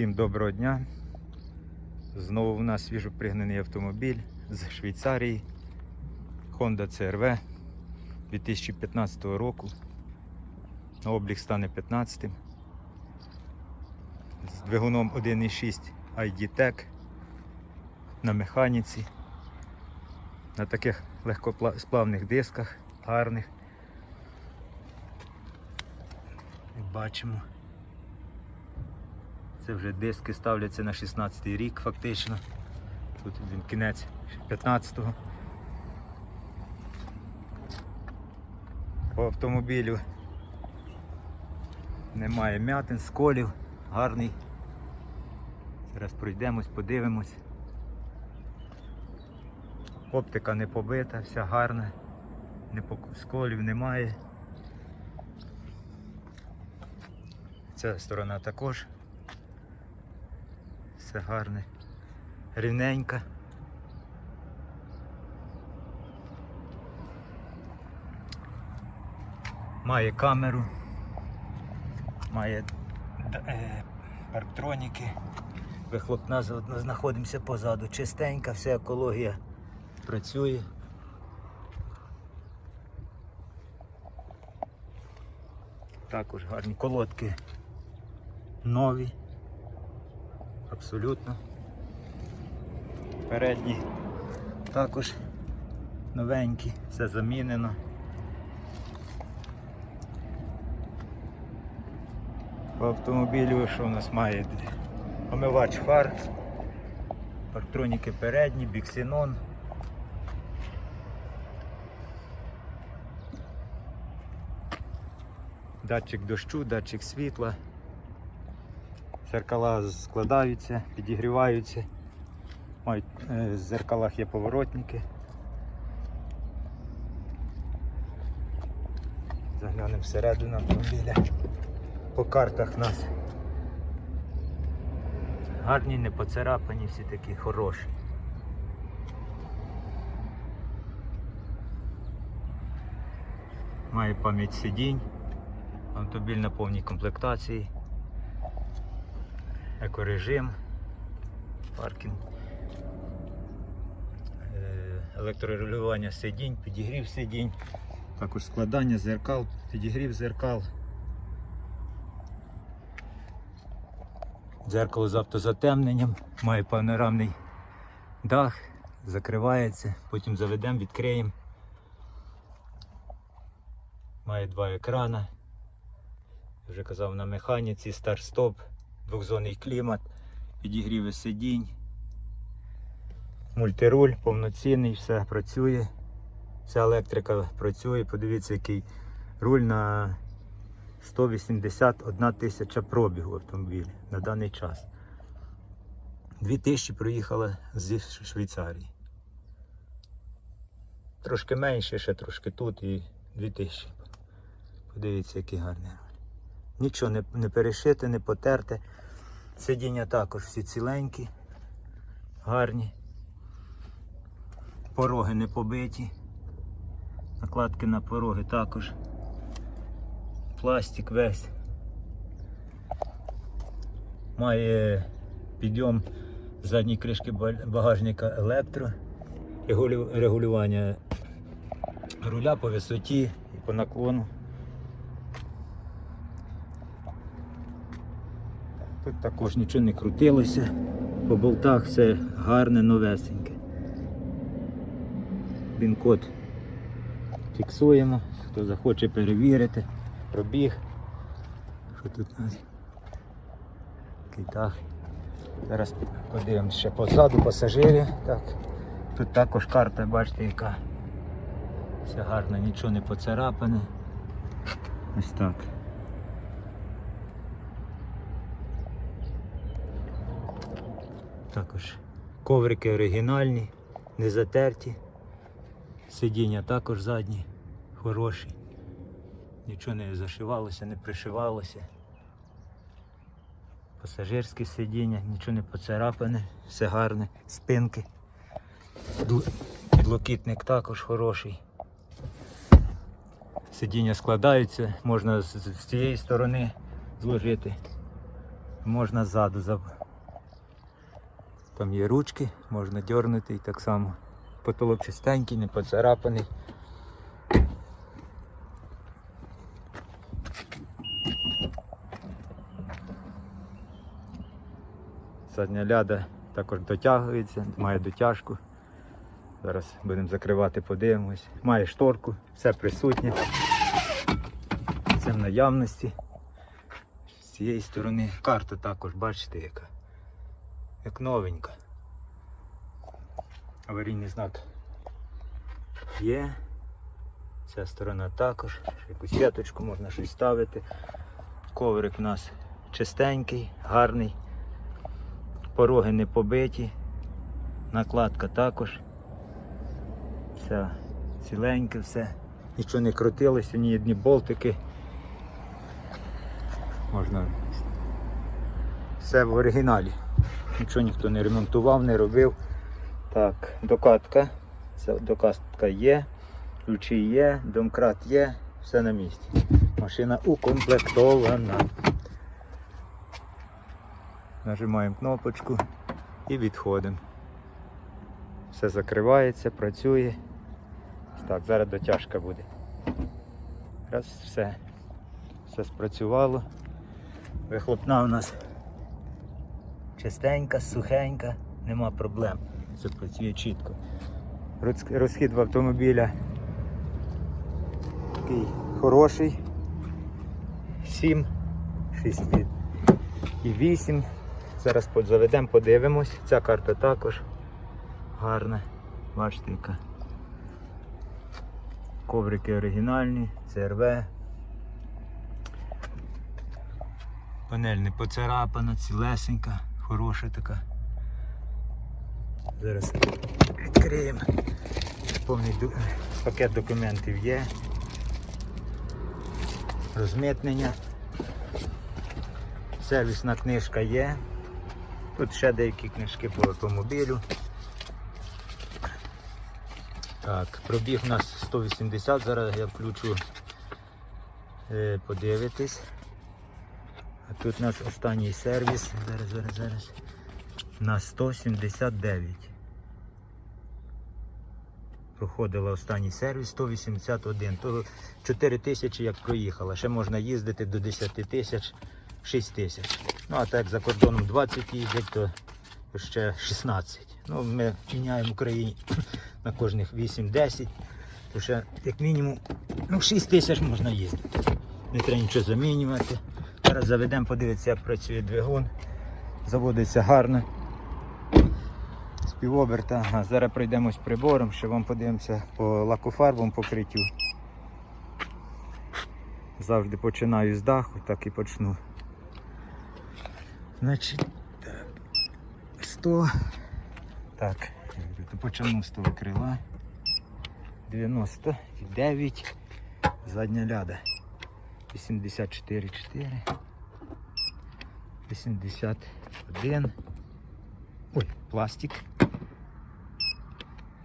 Всім доброго дня. Знову в нас свіжопригнаний автомобіль з Швейцарії Honda CRV 2015 року. На облік стане 15 з двигуном 1.6 ID-Tech на механіці, на таких легкосплавних дисках, гарних. Бачимо. Це вже диски ставляться на 16 й рік фактично. Тут він кінець 15-го. По автомобілю немає м'ятин, сколів, гарний. Зараз пройдемось, подивимось. Оптика не побита, вся гарна, сколів немає. Ця сторона також все гарне, рівненька. Має камеру, має е, парктроніки. Вихлопна знаходимося позаду. Чистенька, вся екологія працює. Також гарні колодки нові. Абсолютно. Передні також новенькі, все замінено. По автомобілю, що у нас має омивач фар, парктроніки передні, біксенон. Датчик дощу, датчик світла. Зеркала складаються, підігріваються. Мають, е, в зеркалах є поворотники. Заглянемо всередину автомобіля. По картах нас гарні, не поцарапані, всі такі хороші. Має пам'ять сидінь, автомобіль на повній комплектації екорежим, паркінг, е, електрорегулювання сидінь, підігрів сидінь, також складання зеркал, підігрів зеркал. Дзеркало з автозатемненням, має панорамний дах, закривається, потім заведемо, відкриємо. Має два екрана. Вже казав на механіці, старт-стоп двохзонний клімат, підігріви сидінь, мультируль повноцінний, все працює, вся електрика працює. Подивіться, який руль на 181 тисяча пробігу автомобіля на даний час. 2000 проїхала зі Швейцарії. Трошки менше, ще трошки тут і 2000. Подивіться, який гарний. Нічого не, не перешите, не потерте. Сидіння також всі ціленькі, гарні. Пороги не побиті. Накладки на пороги також. Пластик весь. Має підйом задньої кришки багажника електро, регулю- регулювання руля по висоті і по наклону. Тут також нічого не крутилося, по болтах все гарне, новесеньке. Він-код фіксуємо, хто захоче перевірити, пробіг. Що тут у нас? Такий дах. Зараз подивимося ще позаду пасажирів. Так. Тут також карта, бачите, яка все гарно, нічого не поцарапане. Ось так. Також коврики оригінальні, не затерті. Сидіння також задні, хороші. Нічого не зашивалося, не пришивалося. Пасажирське сидіння, нічого не поцарапане, все гарне, спинки. Підлокітник також хороший. Сидіння складаються, можна з, цієї сторони зложити Можна ззаду за... Там є ручки, можна дьорнути і так само. Потолок чистенький, не поцарапаний. Задня ляда також дотягується, має дотяжку. Зараз будемо закривати, подивимось. Має шторку, все присутнє. Це в наявності. З цієї сторони карта також, бачите, яка. Як новенька. Аварійний знак є. Ця сторона також. Якусь сіточку можна щось ставити. Коврик у нас чистенький, гарний. Пороги не побиті. Накладка також. Все ціленьке, все. Нічого не крутилося, ні одні болтики. Можна. Все в оригіналі. Нічого ніхто не ремонтував, не робив. Так, докатка. Це докатка є, ключі є, домкрат є, все на місці. Машина укомплектована. Нажимаємо кнопочку і відходимо. Все закривається, працює. Так, зараз дотяжка буде. Раз, все. Все спрацювало. Вихлопна у нас чистенька, сухенька, нема проблем. Все працює чітко. Розхід в автомобіля такий хороший. 7, 6 і 8. Зараз заведемо, подивимось. Ця карта також гарна. Бачите, яка. Коврики оригінальні, ЦРВ. Панель не поцарапана, цілесенька, хороша така. Зараз відкриємо. Повний пакет документів є. Розмитнення. Сервісна книжка є. Тут ще деякі книжки по автомобілю. Так, пробіг у нас 180, зараз я включу е, подивитись. Тут у нас останній сервіс. Зараз, зараз, зараз. На 179. Проходила останній сервіс 181. То 4 тисячі як проїхала. Ще можна їздити до 10 тисяч, 6 тисяч. Ну а так за кордоном 20 їздять, то ще 16. Ну, ми міняємо в Україні на кожних 8-10, то ще як мінімум ну, 6 тисяч можна їздити. Не треба нічого замінювати. Зараз заведемо, подивитися, як працює двигун. Заводиться гарно. З півоберта. Ага, зараз пройдемось прибором, ще вам подивимося по лакофарбовому покриттю. Завжди починаю з даху, так і почну. Значить, так. 100. Так, почну з того крила. 99. Задня ляда. 84,4. 81. Ой, пластик.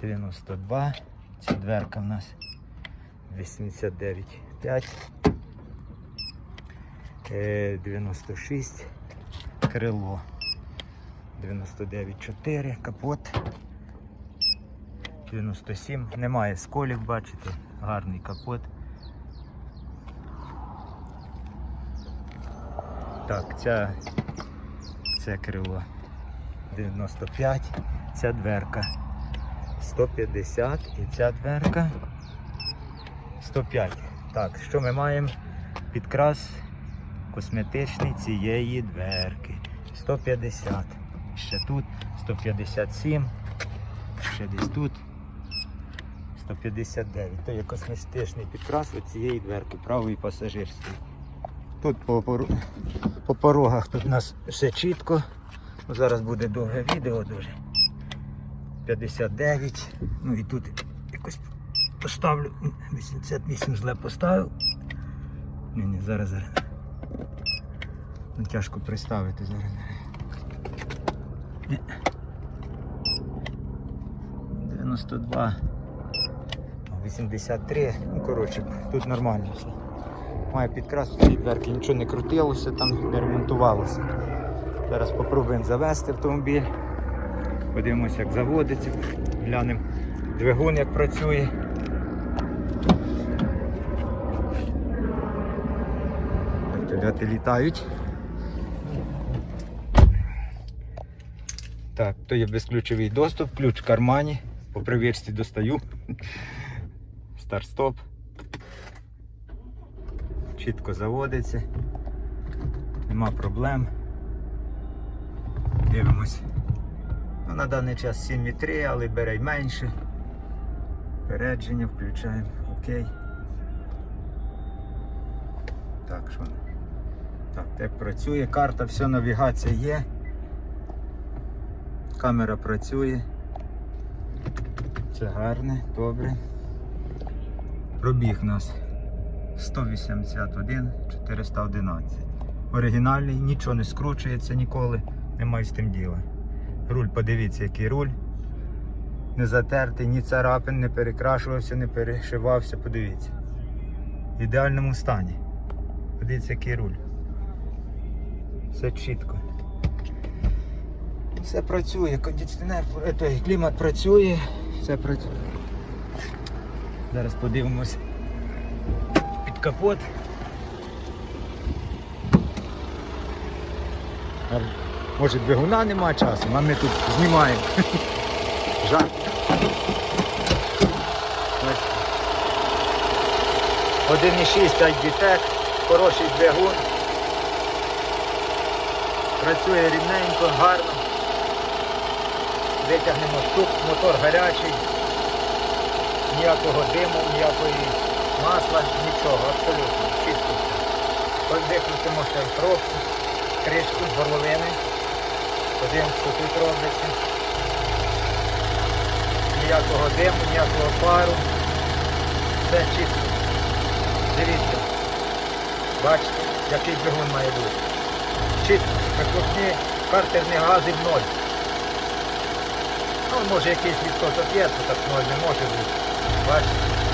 92. Ця дверка в нас 89,5. Е, 96. Крило. 99,4. Капот. 97. Немає сколів, бачите. Гарний капот. Так, ця, це крило 95, ця дверка 150 і ця дверка 105. Так, що ми маємо? Підкрас косметичний цієї дверки. 150. Ще тут 157. Ще десь тут 159. То є косметичний підкрас цієї дверки, правої пасажирської. Тут по, пору- по порогах тут у нас все чітко. Ну, Зараз буде довге відео дуже. 59. Ну і тут якось поставлю. 88 зле поставив. Ні, ні, зараз, зараз. Ну, тяжко приставити зараз. Ні. 92. 83. Ну, коротше, тут нормально все. Має підкрас цієї дверки, нічого не крутилося, там не ремонтувалося. Зараз спробуємо завести автомобіль. Подивимося, як заводиться. Глянемо двигун, як працює. Вертольоти літають. Так, то є безключовий доступ, ключ в кармані. По привірці достаю. Старт-стоп. Чітко заводиться. Нема проблем. Дивимось. Ну, на даний час 7,3, але бере й менше. Передження включаємо. Окей. Так, що? Так, так працює. Карта, все, навігація є. Камера працює. Це гарне, добре. Пробіг нас 181 411. Оригінальний, нічого не скручується ніколи, немає з тим діла. Руль, подивіться, який руль. Не затертий, ні царапин, не перекрашувався, не перешивався, подивіться. В ідеальному стані. Подивіться, який руль. Все чітко. Все працює, кондиціонер, е, той, клімат працює, все працює. Зараз подивимось капот. Може двигуна нема часу, а ми тут знімаємо. Жарт. Ось. 1,6 Agitec, хороший двигун. Працює рівненько, гарно. Витягнемо штук, мотор гарячий, ніякого диму, ніякої масла, нічого, абсолютно, чисто все. Ось Викрутимо ще пробку, кришку з горловини. Подивимось, що тут робиться. Ніякого диму, ніякого пару. Все чисто. Дивіться. Бачите, який двигун має бути. Чисто, вихлопні картерні гази в ноль. Ну, може якийсь відсоток є, то так ноль не може бути. Бачите?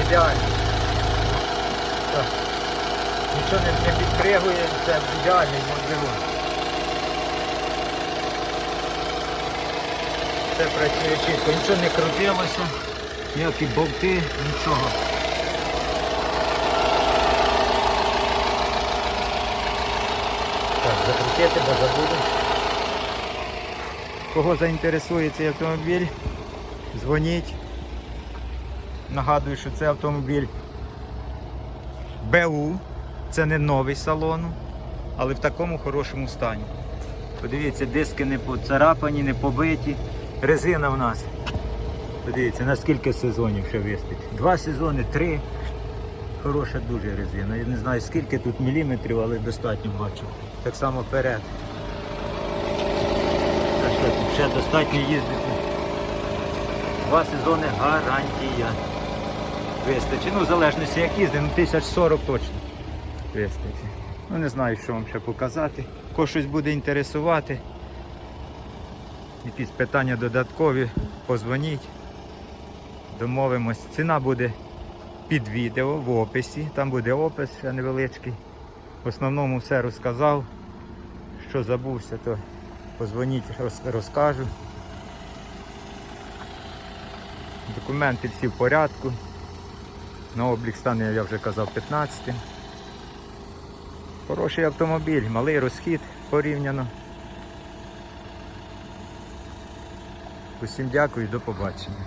Ідеально. Так. Нічого не, підпригує, це ідеальний двигун. Все працює чітко, нічого не крутилося, ніякі болти, нічого. Так, закрутити, бо забуду. Кого заінтересує цей автомобіль, дзвоніть. Нагадую, що це автомобіль БУ, це не новий салону, але в такому хорошому стані. Подивіться, диски не поцарапані, не побиті. Резина в нас. Подивіться, на скільки сезонів ще вистачить. Два сезони, три. Хороша дуже резина. Я не знаю скільки тут міліметрів, але достатньо бачу. Так само вперед. Ще достатньо їздити. Два сезони гарантія. Вистачить. Ну, в залежності як їздимо, ну, 1040 точно. Вистачить. Ну не знаю, що вам ще показати. Кого щось буде інтересувати. Якісь питання додаткові, позвоніть. Домовимось. Ціна буде під відео в описі. Там буде опис невеличкий. В основному все розказав. Що забувся, то позвоніть, розкажу. Документи всі в порядку. На облік стане, я вже казав, 15. Хороший автомобіль, малий розхід порівняно. Усім дякую до побачення.